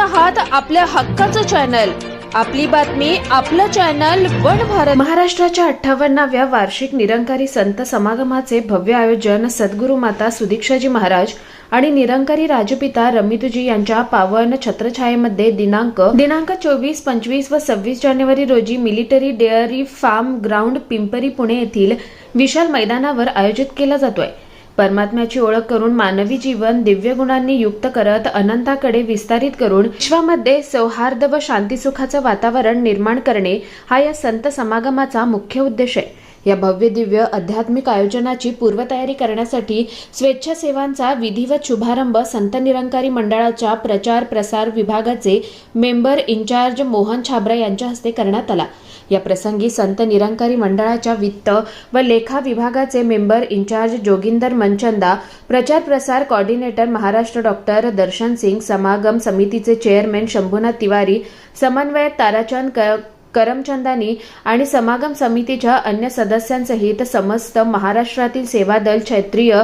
आहात आपल्या हक्काचं चॅनल आपली बातमी आपलं चॅनल वन भारत. महाराष्ट्राच्या अठ्ठावन्नाव्या वार्षिक निरंकारी संत समागमाचे भव्य आयोजन सद्गुरू माता सुदीक्षाजी महाराज आणि निरंकारी राजपिता रमितजी यांच्या पावन छत्रछायेमध्ये दिनांक दिनांक चोवीस पंचवीस व सव्वीस जानेवारी रोजी military dairy farm ground Pimpri Pune येथील विशाल मैदानावर आयोजित केला जातोय. परमात्म्याची ओळख करून मानवी जीवन दिव्य गुणांनी युक्त करत अनंताकडे विस्तारित करून विश्वामध्ये सौहार्द व शांतीसुखाचं वातावरण निर्माण करणे हा या संत समागमाचा मुख्य उद्देश आहे. या भव्य दिव्य आध्यात्मिक आयोजनाची पूर्वतयारी करण्यासाठी स्वेच्छासेवांचा विधिवत शुभारंभ संत निरंकारी मंडळाच्या प्रचार प्रसार विभागाचे मेंबर इन्चार्ज मोहन छाबरा यांच्या हस्ते करण्यात आला. या प्रसंगी संत निरंकारी मंडळाच्या वित्त व लेखा विभागाचे मेंबर इन्चार्ज जोगिंदर मनचंदा प्रचार प्रसार कॉर्डिनेटर महाराष्ट्र डॉक्टर दर्शन सिंग समागम समितीचे चेअरमॅन शंभूनाथ तिवारी समन्वयक ताराचंद क करमचंदानी आणि समागम समितीच्या अन्य सदस्यांसहित समस्त महाराष्ट्रातील सेवादल क्षेत्रीय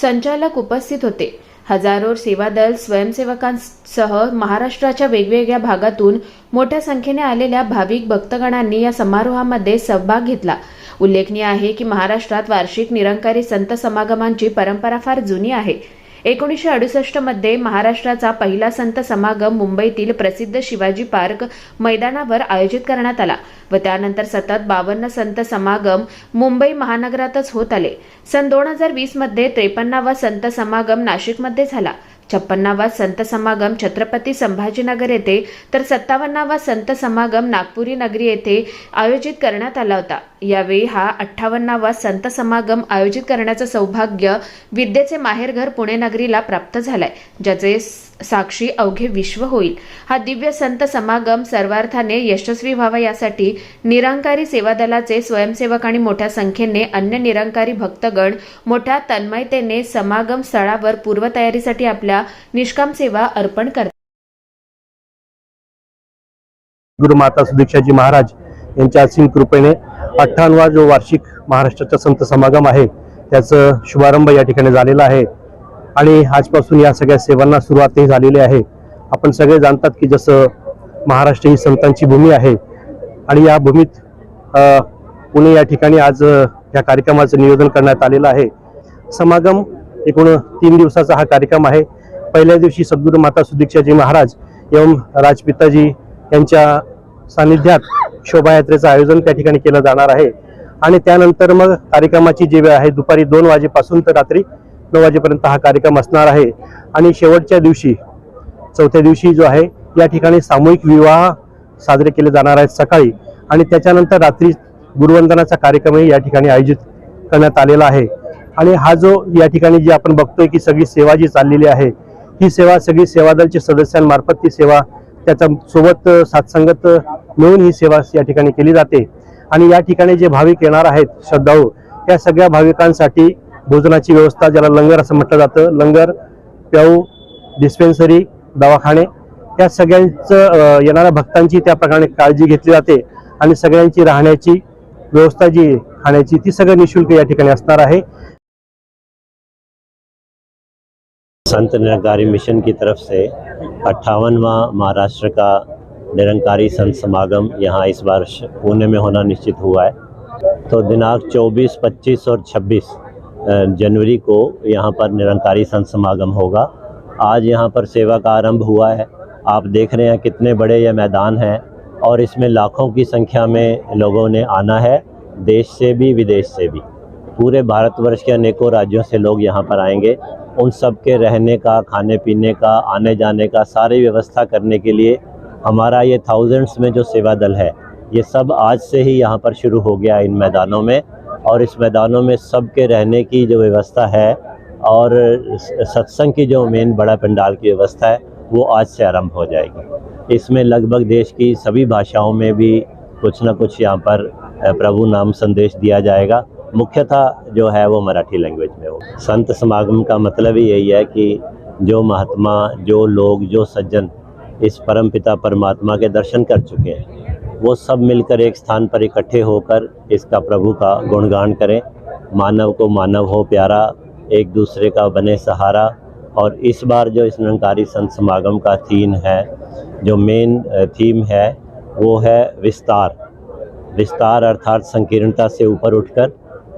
संचालक उपस्थित होते. हजारो सेवादल स्वयंसेवकांसह महाराष्ट्राच्या वेगवेगळ्या भागातून मोठ्या संख्येने आलेल्या भाविक भक्तगणांनी या समारोहामध्ये सहभाग घेतला. उल्लेखनीय आहे की महाराष्ट्रात वार्षिक निरंकारी संत समागमांची परंपरा फार जुनी आहे. एकोणीसशे अडुसष्टमध्ये महाराष्ट्राचा पहिला संत समागम मुंबईतील प्रसिद्ध शिवाजी पार्क मैदानावर आयोजित करण्यात आला व त्यानंतर सतत बावन्न संत समागम मुंबई महानगरातच होत आले. सन दोन हजार वीसमध्ये त्रेपन्नावा संत समागम नाशिकमध्ये झाला. छप्पन्नावा संत समागम छत्रपती संभाजीनगर येथे तर सत्तावन्नावा संत समागम नागपुरी नगरी येथे आयोजित करण्यात आला होता. यावेळी हा अठ्ठावन्नावा संत समागम आयोजित करण्याचं सौभाग्य विद्येचे माहेरघर पुणे नगरीला प्राप्त झालाय ज्याचे साक्षी अवघे विश्व होईल. हा दिव्य संत समागम सर्वार्थाने यशस्वी व्हावा यासाठी निरंकारी सेवा दलाचे स्वयंसेवक आणि मोठ्या संख्येने अन्य निरंकारी भक्तगण मोठ्या तन्मयतेने समागम स्थळावर पूर्वतयारीसाठी आपल्या निष्काम सेवा अर्पण करतात. गुरुमाता सुदीक्षाजी महाराज यांच्या असीम कृपेने अठ्ठावन्नवा जो वार्षिक महाराष्ट्राचा संत समागम आहे त्याचं शुभारंभ या ठिकाणी झालेला आहे. आणि आजपासून या सगळ्या सेवांना सुरुवातही झालेली आहे. आपण सगळे जाणतात की जसं महाराष्ट्र ही संतांची भूमी आहे आणि या भूमीत पुणे या ठिकाणी आज या कार्यक्रमाचं नियोजन करण्यात आलेलं आहे. समागम एकूण तीन दिवसाचा हा कार्यक्रम आहे. पहिल्या दिवशी सद्गुरू माता सुदीक्षाजी महाराज एवं राजपिताजी यांच्या सानिध्यात शोभायात्रेचं आयोजन त्या ठिकाणी केलं जाणार आहे. आणि त्यानंतर मग कार्यक्रमाची जी वेळ आहे दुपारी दोन वाजेपासून तर रात्री नऊ वाजेपर्यंत हा कार्यक्रम असणार आहे. आणि शेवटच्या दिवशी चौथ्या दिवशी जो आहे या ठिकाणी सामूहिक विवाह साजरे केले जाणार आहेत सकाळी. आणि त्याच्यानंतर रात्री गुरुवंदनाचा कार्यक्रमही या ठिकाणी आयोजित करण्यात आलेला आहे. आणि हा जो या ठिकाणी जी आपण बघतोय की सगळी सेवा जी चाललेली आहे ही सेवा सगळी सेवादलच्या सदस्यांमार्फत ती सेवा त्याच्या सोबत साथसंगत मिळून ही सेवा या ठिकाणी केली जाते. आणि या ठिकाणी जे भाविक येणार आहेत श्रद्धाळू या सगळ्या भाविकांसाठी भोजनाची व्यवस्था ज्याला लंगर असं म्हटलं जातं. लंगर प्याऊ डिस्पेन्सरी दवाखाने या सगळ्यांचं येणाऱ्या भक्तांची त्या प्रकारे काळजी घेतली जाते आणि सगळ्यांची राहण्याची व्यवस्था जी खाण्याची ती सगळं निशुल्क या ठिकाणी असणार आहे. संत निरंकारी मिशन की तरफ से अट्ठावनवा महाराष्ट्र का निरंकारी संत समागम यहाँ इस बार पुणे में होना निश्चित हुआ है। तो दिनांक 24, 25 और 26 जनवरी को यहाँ पर निरंकारी संत समागम होगा। आज यहाँ पर सेवा का आरंभ हुआ है। आप देख रहे हैं कितने बड़े ये मैदान है और इसमें लाखों की संख्या में लोगों ने आना है, देश से भी, विदेश से भी। पूरे भारतवर्ष के अनेकों राज्यों से लोग यहाँ पर आएँगे। उन सब के रहने का, खाने पीने का, आने जाने का, सारी व्यवस्था करने के लिए हमारा ये थाउजेंड्स में जो सेवा दल है, ये सब आज से ही यहाँ पर शुरू हो गया इन मैदानों में। और इस मैदानों में सबके रहने की जो व्यवस्था है और सत्संग की जो मेन बड़ा पंडाल की व्यवस्था है, वो आज से आरंभ हो जाएगी। इसमें लगभग देश की सभी भाषाओं में भी कुछ ना कुछ यहाँ पर प्रभु नाम संदेश दिया जाएगा। मुख्यतः जो है वो मराठी लैंग्वेज में हो। संत समागम का मतलब ही यही है कि जो महात्मा, जो लोग, जो सज्जन इस परम पिता परमात्मा के दर्शन कर चुके हैं वो सब मिलकर एक स्थान पर इकट्ठे होकर इसका प्रभु का गुणगान करें। मानव को मानव हो प्यारा, एक दूसरे का बने सहारा। और इस बार जो इस निरंकारी संत समागम का थीम है, जो मेन थीम है, वो है विस्तार। विस्तार अर्थात संकीर्णता से ऊपर उठकर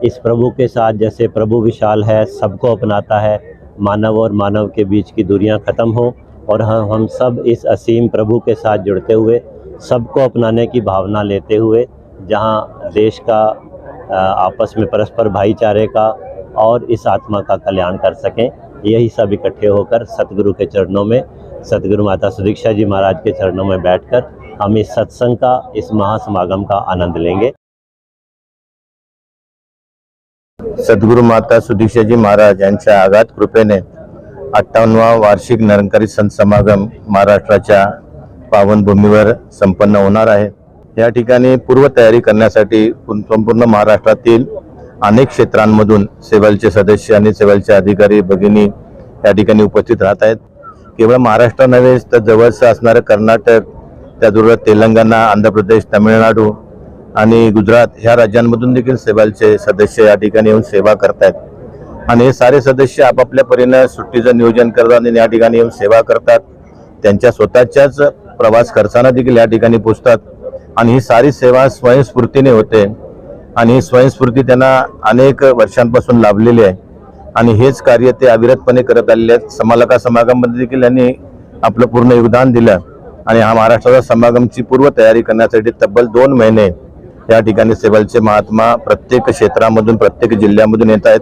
इस प्रभु के साथ जैसे प्रभु विशाल है, सबको अपनाता है। मानव और मानव के बीच की दूरियाँ ख़त्म हो और हम हम सब इस असीम प्रभु के साथ जुड़ते हुए सबको अपनाने की भावना लेते हुए, जहाँ देश का आपस में परस्पर भाईचारे का और इस आत्मा का कल्याण कर सकें, यही सब इकट्ठे होकर सतगुरु के चरणों में, सतगुरु माता सुदीक्षा जी महाराज के चरणों में बैठकर हम इस सत्संग का, इस महासमागम का आनंद लेंगे। सद्गुरू माता सुदीक्षा जी महाराज, यांच्या आघात कृपेने अठ्ठावन्नवा वार्षिक निरंकारी संत समागम महाराष्ट्राच्या पावनभूमीवर संपन्न होणार आहे. या ठिकाणी पूर्वतयारी करण्यासाठी संपूर्ण महाराष्ट्रातील अनेक क्षेत्रांमधून सेवलचे सदस्य आणि सेवलचे अधिकारी भगिनी या ठिकाणी उपस्थित राहत आहेत. केवळ महाराष्ट्र नव्हे तर जवळचं असणारं कर्नाटक त्याचबरोबर तेलंगणा आंध्र प्रदेश तामिळनाडू आणि गुजरात ह्या राज्यांमधून देखील सेवालचे सदस्य या ठिकाणी येऊन सेवा करतायत. आणि हे सारे सदस्य आपापल्या परीनं सुट्टीचं नियोजन करतात आणि या ठिकाणी येऊन सेवा करतात. त्यांच्या स्वतःच्याच प्रवास खर्चानं देखील या ठिकाणी पोचतात. आणि ही सारी सेवा स्वयंस्फूर्तीने होते. आणि ही स्वयंस्फूर्ती त्यांना अनेक वर्षांपासून लाभलेली आहे. आणि हेच कार्य ते अविरतपणे करत आलेले आहेत. समालका समागममध्ये देखील यांनी आपलं पूर्ण योगदान दिलं. आणि हा महाराष्ट्राचा समागमची पूर्व तयारी करण्यासाठी तब्बल दोन महिने या ठिकाणी सेवलचे महात्मा प्रत्येक क्षेत्रामधून प्रत्येक जिल्ह्यामधून येत आहेत.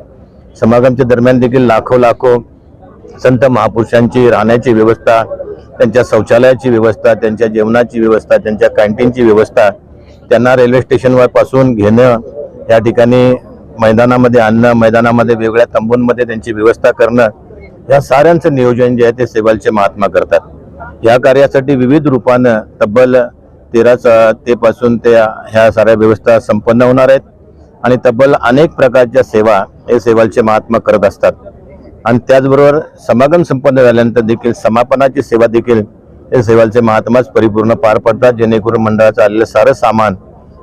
समागमच्या दरम्यान देखील लाखो लाखो संत महापुरुषांची राहण्याची व्यवस्था त्यांच्या शौचालयाची व्यवस्था त्यांच्या जेवणाची व्यवस्था त्यांच्या कॅन्टीनची व्यवस्था त्यांना रेल्वे स्टेशनवर पासून घेणं या ठिकाणी मैदानामध्ये आणणं मैदानामध्ये वेगळ्या तंबूंमध्ये त्यांची व्यवस्था करणं या साऱ्यांचं नियोजन जे आहे ते सेवालचे महात्मा करतात. या कार्यासाठी विविध रूपानं तब्बल तेराचा ते पासून ते ह्या साऱ्या व्यवस्था संपन्न होणार आहेत आणि तब्बल अनेक प्रकारच्या सेवा हे सेवालचे महात्मा करत असतात. आणि त्याचबरोबर समागम संपन्न झाल्यानंतर देखील समापनाची सेवा देखील या सेवाचे महात्माच परिपूर्ण पार पडतात जेणेकरून मंडळाचं आलेलं सारं सामान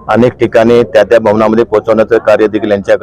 अनेक ठिकाणी त्या त्या भवनामध्ये पोहोचवण्याचं कार्य देखील यांच्या